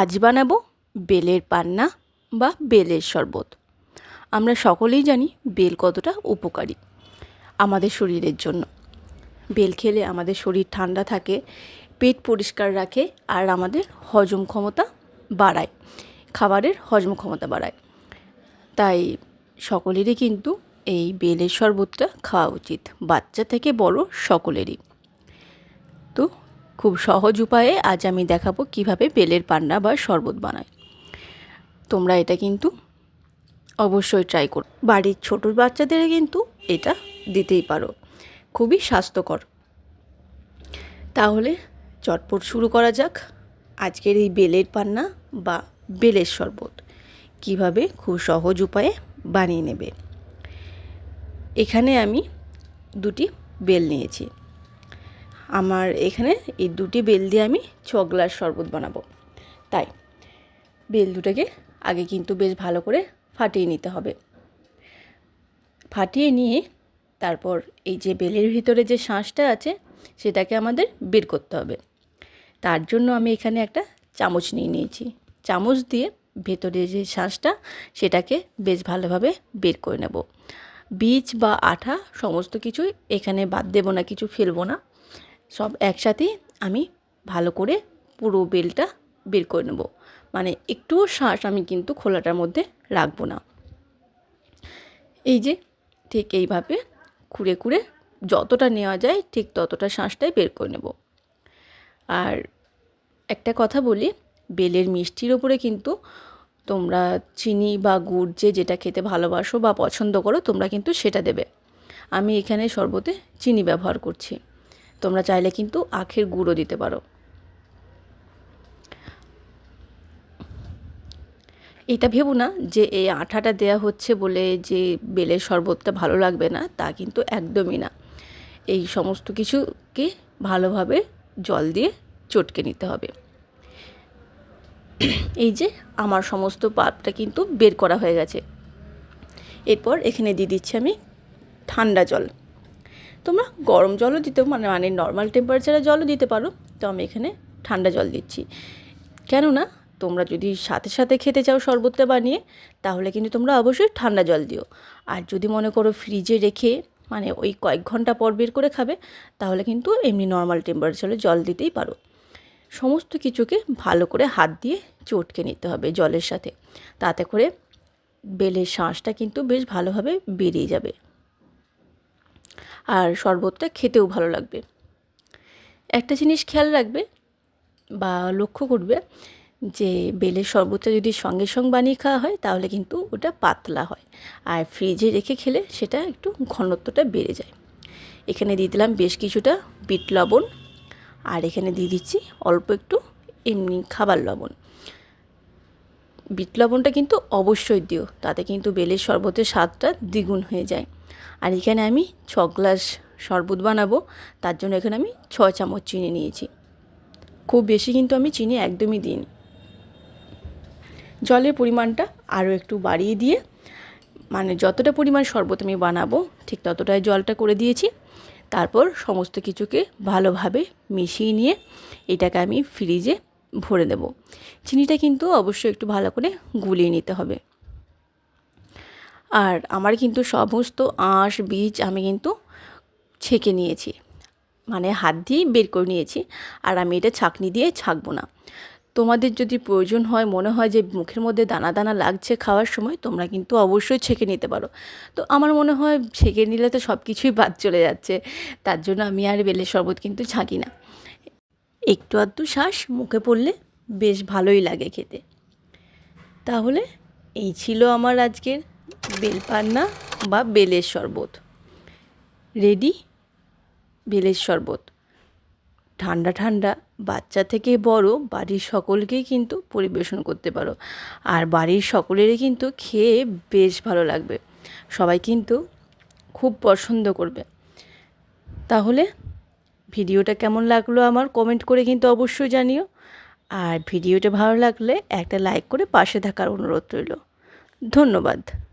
আজ বানাবো বেলের পান্না বা বেলের শরবত। আমরা সকলেই জানি বেল কতটা উপকারী আমাদের শরীরের জন্য। বেল খেলে আমাদের শরীর ঠান্ডা থাকে, পেট পরিষ্কার রাখে আর আমাদের হজম ক্ষমতা বাড়ায়, খাবারের হজম ক্ষমতা বাড়ায়। তাই সকলেরই কিন্তু এই বেলের শরবতটা খাওয়া উচিত, বাচ্চা থেকে বড় সকলেরই। তো খুব সহজ উপায়ে আজ আমি দেখাবো কীভাবে বেলের পান্না বা শরবত বানায়। তোমরা এটা কিন্তু অবশ্যই ট্রাই করো। বাড়ির ছোটো বাচ্চাদের কিন্তু এটা দিতেই পারো। খুবই স্বাস্থ্যকর। তাহলে চটপট শুরু করা যাক আজকের এই বেলের পান্না বা বেলের শরবত। কীভাবে খুব সহজ উপায়ে বানিয়ে নেবে। এখানে আমি দুটি বেল নিয়েছি। আমার এখানে এই দুটি বেল দিয়ে আমি ছ গ্লাস শরবত বানাবো। তাই, বেল দুটাকে আগে কিন্তু বেশ ভালো করে ফাটিয়ে নিতে হবে। ফাটিয়ে নিয়ে তারপর এই যে বেলের ভিতরে যে শাঁসটা আছে, সেটাকে আমাদের বের করতে হবে। তার জন্য আমি এখানে একটা চামচ নিয়ে নিয়েছি। চামচ দিয়ে ভেতরে যে শাঁসটা, সেটাকে বেশ ভালোভাবে বের করে নেব। বীজ বা আঠা, সমস্ত কিছুই এখানে বাদ দেবো না, কিছু ফেলব না। সব একসাথে আমি ভালো করে পুরো বেলটা বের করে নেব। মানে একটুও শ্বাস আমি কিন্তু খোলাটার মধ্যে রাখব না। এই যে ঠিক এইভাবে খুঁড়ে খুঁড়ে যতটা নেওয়া যায় ঠিক ততটা শ্বাসটাই বের করে নেব। আর একটা কথা বলি, বেলের মিষ্টির ওপরে কিন্তু তোমরা চিনি বা গুড় যে যেটা খেতে ভালোবাসো বা পছন্দ করো তোমরা কিন্তু সেটা দেবে। আমি এখানে শরবতে চিনি ব্যবহার করছি। তোমরা চাইলে কিন্তু আখের গুঁড়ো দিতে পারো। এটা ভেবো না যে এই আঠাটা দেয়া হচ্ছে বলে যে বেলের শরবতটা ভালো লাগবে না, তা কিন্তু একদমই না। এই সমস্ত কিছুকে ভালোভাবে জল দিয়ে চটকে নিতে হবে। এই যে আমার সমস্ত পাপটা কিন্তু বের করা হয়ে গেছে। এরপর এখানে দিয়ে দিচ্ছি আমি ঠান্ডা জল। তোমরা গরম জলও দিতে মানে মানে নর্মাল টেম্পারেচারে জলও দিতে পারো। তো আমি এখানে ঠান্ডা জল দিচ্ছি। কেননা তোমরা যদি সাথে সাথে খেতে চাও শরবতটা বানিয়ে, তাহলে কিন্তু তোমরা অবশ্যই ঠান্ডা জল দিও। আর যদি মনে করো ফ্রিজে রেখে মানে ওই কয়েক ঘণ্টা পর বের করে খাবে, তাহলে কিন্তু এমনি নর্মাল টেম্পারেচারে জল দিতেই পারো। সমস্ত কিছুকে ভালো করে হাত দিয়ে চটকে নিতে হবে জলের সাথে। তাতে করে বেলের শাঁসটা কিন্তু বেশ ভালোভাবে বেরিয়ে যাবে। আর শরবতটা খেতেও ভালো লাগবে। একটা জিনিস খেয়াল রাখবে বা লক্ষ্য করবে যে বেলের শরবতটা যদি সঙ্গে সঙ্গে বানিয়ে খাওয়া হয়, তাহলে কিন্তু ওটা পাতলা হয়। আর ফ্রিজে রেখে খেলে সেটা একটু ঘনত্বটা বেড়ে যায়। এখানে দিয়ে দিলাম বেশ কিছুটা বিট লবণ আর এখানে দিয়ে দিচ্ছি অল্প একটু এমনি খাবার লবণ। বিট লবণটা কিন্তু অবশ্যই দিও, তাতে কিন্তু বেলের শরবতের স্বাদটা দ্বিগুণ হয়ে যায়। আর এখানে আমি ছ গ্লাস শরবত বানাবো। তার জন্য এখানে আমি ছ চামচ চিনি নিয়েছি। খুব বেশি কিন্তু আমি চিনি একদমই দিইনি। জলের পরিমাণটা আরও একটু বাড়িয়ে দিয়ে মানে যতটা পরিমাণ শরবত আমি বানাবো, ঠিক ততটাই জলটা করে দিয়েছি। তারপর সমস্ত কিছুকে ভালোভাবে মিশিয়ে নিয়ে এটাকে আমি ফ্রিজে ভরে দেব। চিনিটা কিন্তু অবশ্যই একটু ভালো করে গুলিয়ে নিতে হবে। আর আমার কিন্তু সমস্ত আঁশ, বীজ আমি কিন্তু ছেঁকে নিয়েছি। মানে হাত দিয়েই বের করে নিয়েছি আর আমি এটা ছাঁকনি দিয়ে ছাঁকবো না। তোমাদের যদি প্রয়োজন হয়, মনে হয় যে মুখের মধ্যে দানা দানা লাগছে খাওয়ার সময়, তোমরা কিন্তু অবশ্যই ছেঁকে নিতে পারো। তো আমার মনে হয় ছেঁকে নিলে তো সব কিছুই বাদ চলে যাচ্ছে, তার জন্য আমি আর বেলের শরবত কিন্তু ছাঁকি না। একটু আধটু শ্বাস মুখে পড়লে বেশ ভালোই লাগে খেতে। তাহলে এই ছিল আমার আজকের বেলপান্না বা বেলের শরবত। রেডি বেলের শরবত। ঠান্ডা ঠান্ডা, বাচ্চা থেকে বড়, বাড়ির সকলকেই কিন্তু পরিবেশন করতে পারো। আর বাড়ির সকলেরই কিন্তু খেয়ে বেশ ভালো লাগবে। সবাই কিন্তু খুব পছন্দ করবে। তাহলে ভিডিওটা কেমন লাগল আমার কমেন্ট করে কিন্তু অবশ্যই জানিও। আর ভিডিওটা ভালো লাগলে একটা লাইক করে পাশে থাকার অনুরোধ রইল। ধন্যবাদ।